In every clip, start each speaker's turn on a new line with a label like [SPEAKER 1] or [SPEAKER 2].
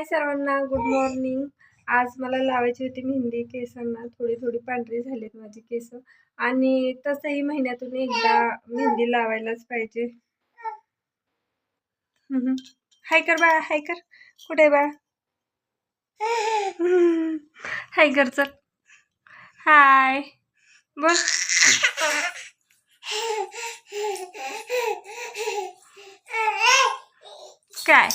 [SPEAKER 1] हाय सर्वांना good morning आज मला लावायची होती मेहंदी केसांना. थोडी थोडी पांढरी झालीत माझी केस. आणि तसंही महिन्यातून एकदा मेहंदी लावायलाच पाहिजे. हाय कर बाळा हाय कर. कुठे बा बाळा? हाय कर चल. हाय. बोल. काय?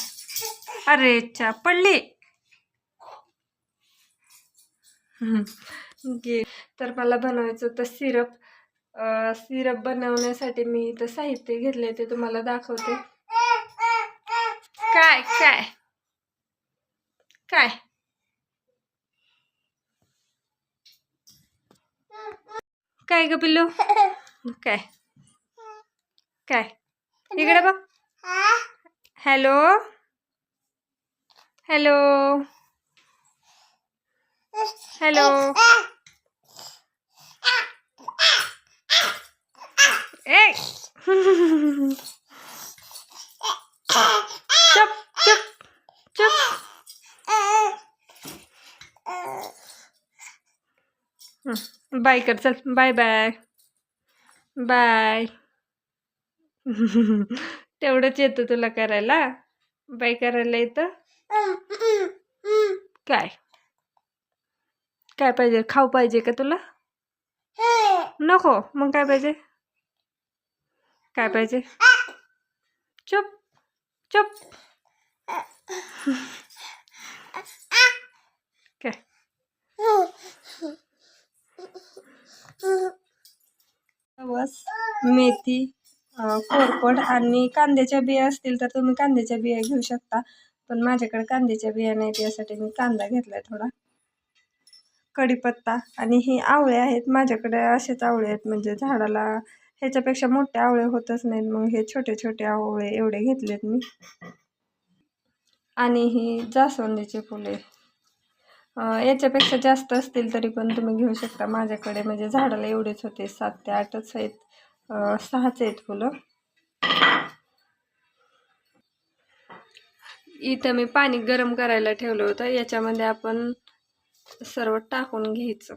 [SPEAKER 1] अरे चा पडली. तर मला बनवायचं होतं सिरप. सिरप बनवण्यासाठी मी इथं साहित्य घेतले ते तुम्हाला दाखवते. काय काय? काय? काय ग पिल्लू? काय? काय? इकडे बघ. हॅलो? हॅलो. हॅलो. ए. चुप चुप चुप. बाय कर चल बाय बाय. बाय. तेवढंच येतं तुला करायला. बाय करायला येतं. काय? काय पाहिजे? खाऊ पाहिजे का तुला? नको. मग काय पाहिजे? काय पाहिजे? चुप. चुप. काय? बस. मेथी कोरपड आणि कांद्याच्या बिया असतील तर तुम्ही कांद्याच्या बिया घेऊ शकता. पण माझ्याकडे कांद्याच्या बिया नाहीत यासाठी मी कांदा घेतलाय थोडा. कढीपत्ता आणि ही आवळे आहेत. माझ्याकडे असेच आवळे आहेत म्हणजे झाडाला ह्याच्यापेक्षा मोठे आवळे होतच नाहीत. मग हे छोटे छोटे आवळे एवढे घेतलेत मी. आणि ही जास्वंदीची फुले. याच्यापेक्षा जास्त असतील तरी पण तुम्ही घेऊ शकता. माझ्याकडे म्हणजे झाडाला एवढेच होते. सात ते आठच आहेत. सहाच आहेत फुलं. इथं मी पाणी गरम करायला ठेवलं होतं. याच्यामध्ये आपण सर्व टाकून घ्यायचं.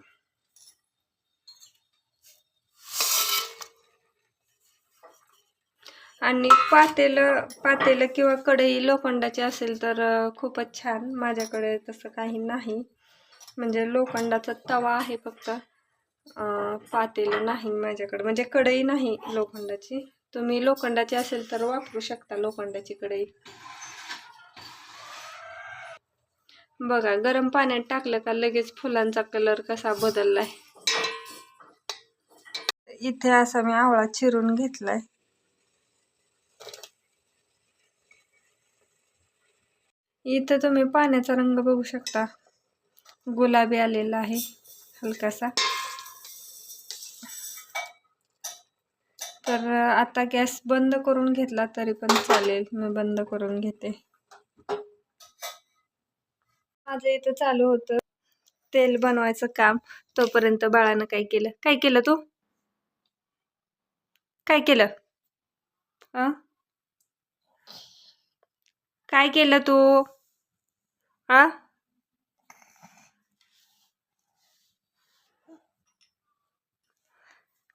[SPEAKER 1] आणि पातेलं पातेलं किंवा कढई लोखंडाची असेल तर खूपच छान. माझ्याकडे तसं काही नाही. म्हणजे लोखंडाचा तवा आहे फक्त. पातेलं नाही माझ्याकडे. म्हणजे कढई नाही लोखंडाची. तुम्ही लोखंडाची असेल तर वापरू शकता लोखंडाची कढई. बघा गरम पाण्यात टाकलं का लगेच फुलांचा कलर कसा बदललाय? इथे असा मी आवळा चिरून घेतलाय. इथं तुम्ही पाण्याचा रंग बघू शकता. गुलाबी आलेला आहे हलकासा. तर आता गॅस बंद करून घेतला तरी पण चालेल मी बंद करून घेते. माझं इथं चालू होतं. तेल बनवायचं काम. तोपर्यंत बाळानं काय केलं? काय केलं तू? काय केलं? अ? काय केलं तू? आ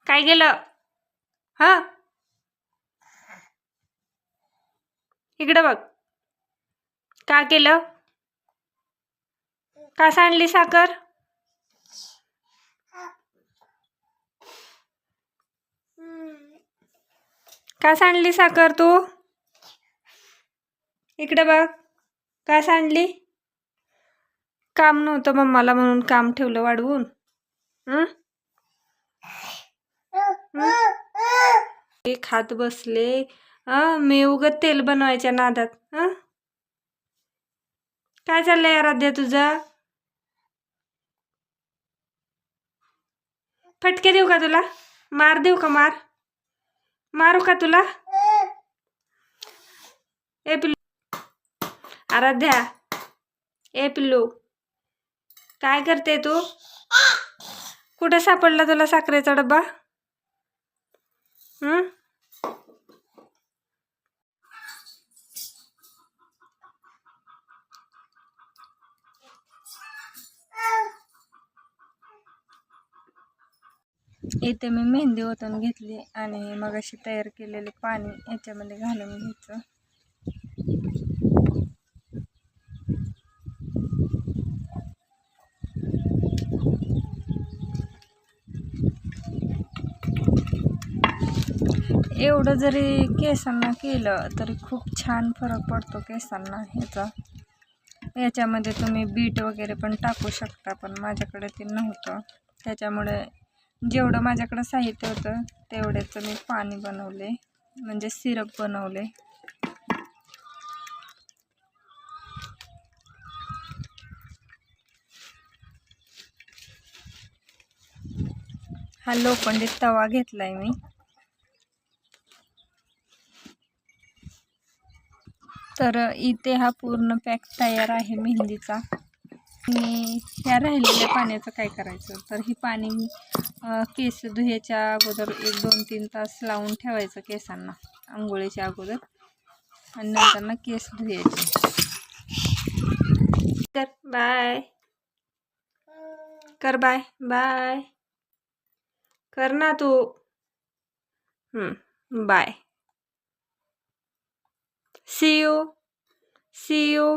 [SPEAKER 1] काय केलं? हा? इकडं बघ. का केलं? का सांडली साखर? का सांडली साखर तू? इकडे बघ. का सांडली? काम नव्हतं मम्माला म्हणून काम ठेवलं वाढवून. एक हात ते बसले. मी उगत तेल बनवायच्या नादात. काय चाललंय आराध्या तुझं? फटके देऊ का तुला? मार देऊ का मार? मारू का तुला? ए पिल्लू. आराध्या. ए पिल्लू. काय करते तू? कुठे सापडला तुला साखरेचा डब्बा? इथे मी मेहंदी ओतून घेतली आणि मग अशी तयार केलेले पाणी याच्यामध्ये घालून घ्यायचं. एवढं जरी केसांना केलं तरी खूप छान फरक पडतो केसांना ह्याचा. याच्यामध्ये तुम्ही बीट वगैरे पण टाकू शकता पण माझ्याकडे ते नव्हतं. त्याच्यामुळे जेवढं माझ्याकडं साहित्य होतं तेवढ्याचं मी पाणी बनवले. म्हणजे सिरप बनवले. हा लोखंडी तवा घेतलाय मी. तर इथे हा पूर्ण पॅक तयार आहे मेहंदीचा. आणि ह्या राहिलेल्या पाण्याचं काय करायचं? तर ही पाणी केस धुयाच्या अगोदर एक दोन तीन तास लावून ठेवायचं केसांना आंघोळीच्या अगोदर. आणि नंतर ना केस धुयाचे. तर बाय. कर बाय. बाय. कर ना तू. Bye. See you see you